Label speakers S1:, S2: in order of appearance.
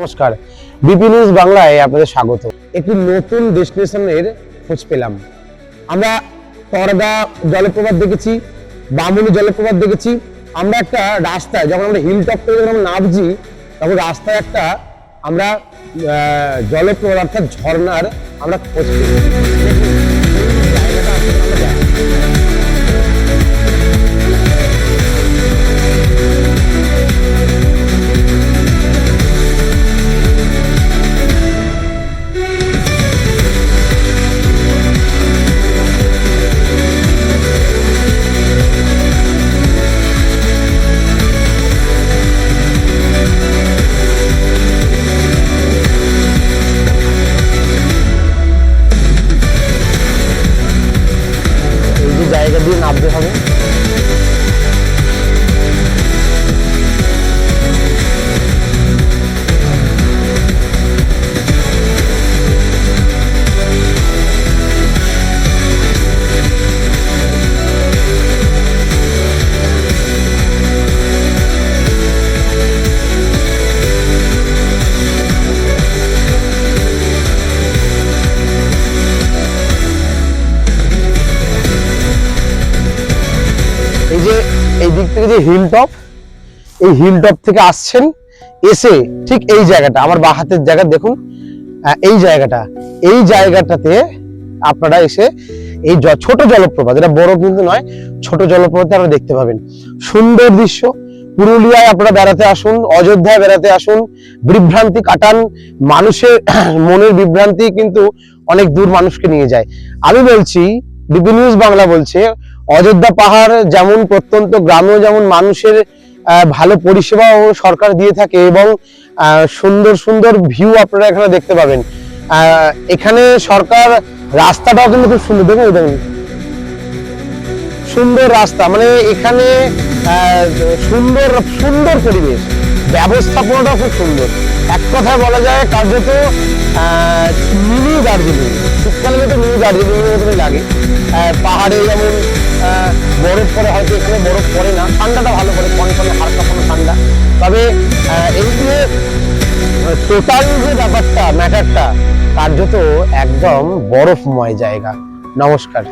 S1: নমস্কার। BP news বাংলায় আপনাদের স্বাগত। একটি নতুন ডেস্টিনেশনের খোঁজ পেলাম। আমরা করদা জলপ্রপাত দেখেছি, বামুনি জলপ্রপাত দেখেছি। আমরা একটা রাস্তায়, যখন আমরা হিল টপ থেকে যখন নামছি, তখন রাস্তায় একটা আমরা জলপ্রপাত অর্থাৎ ঝর্ণার আমরা খোঁজ পেলাম। যে হিল টপ এই হিল টপ থেকে আসছেন, এসে ঠিক এই জায়গাটা, আমার বা হাতের জায়গা দেখুন এই জায়গাটা, এই জায়গাটাতে আপনারা এসে এই ছোট জলপ্রপাত, এটা বড় কিন্তু নয়, ছোট জলপ্রপাতে আপনারা দেখতে পাবেন। সুন্দর দৃশ্য, পুরুলিয়ায় আপনারা বেড়াতে আসুন, অযোধ্যায় বেড়াতে আসুন, বিভ্রান্তি কাটান, মানুষের মনের বিভ্রান্তি কিন্তু অনেক দূর মানুষকে নিয়ে যায়। আমি বলছি বিপি নিউজ বাংলা বলছে অযোধ্যা পাহাড় যেমন প্রত্যন্ত গ্রামেও যেমন মানুষের ভালো পরিষেবাও সরকার দিয়ে থাকে এবং সুন্দর সুন্দর ভিউ আপনারা এখানে দেখতে পাবেন। এখানে সরকার রাস্তাটাও কিন্তু খুব সুন্দর, দেখুন দেখুন। সুন্দর রাস্তা মানে এখানে সুন্দর সুন্দর পরিবেশ। ব্যবস্থাপনাটাও খুব সুন্দর। এক কথায় বলা যায় কার্যত মিনি দার্জিলিং। শীতকালে বিভিন্ন লাগে পাহাড়ে যেমন বরফ পরে হয়তো এখানে বরফ পড়ে না। ঠান্ডাটা ভালো পড়ে, কনকনে হালকা কোনো ঠান্ডা। তবে এই যে টোটাল যে ব্যাপারটা ম্যাটারটা কার্যত একদম বরফময় জায়গা। নমস্কার।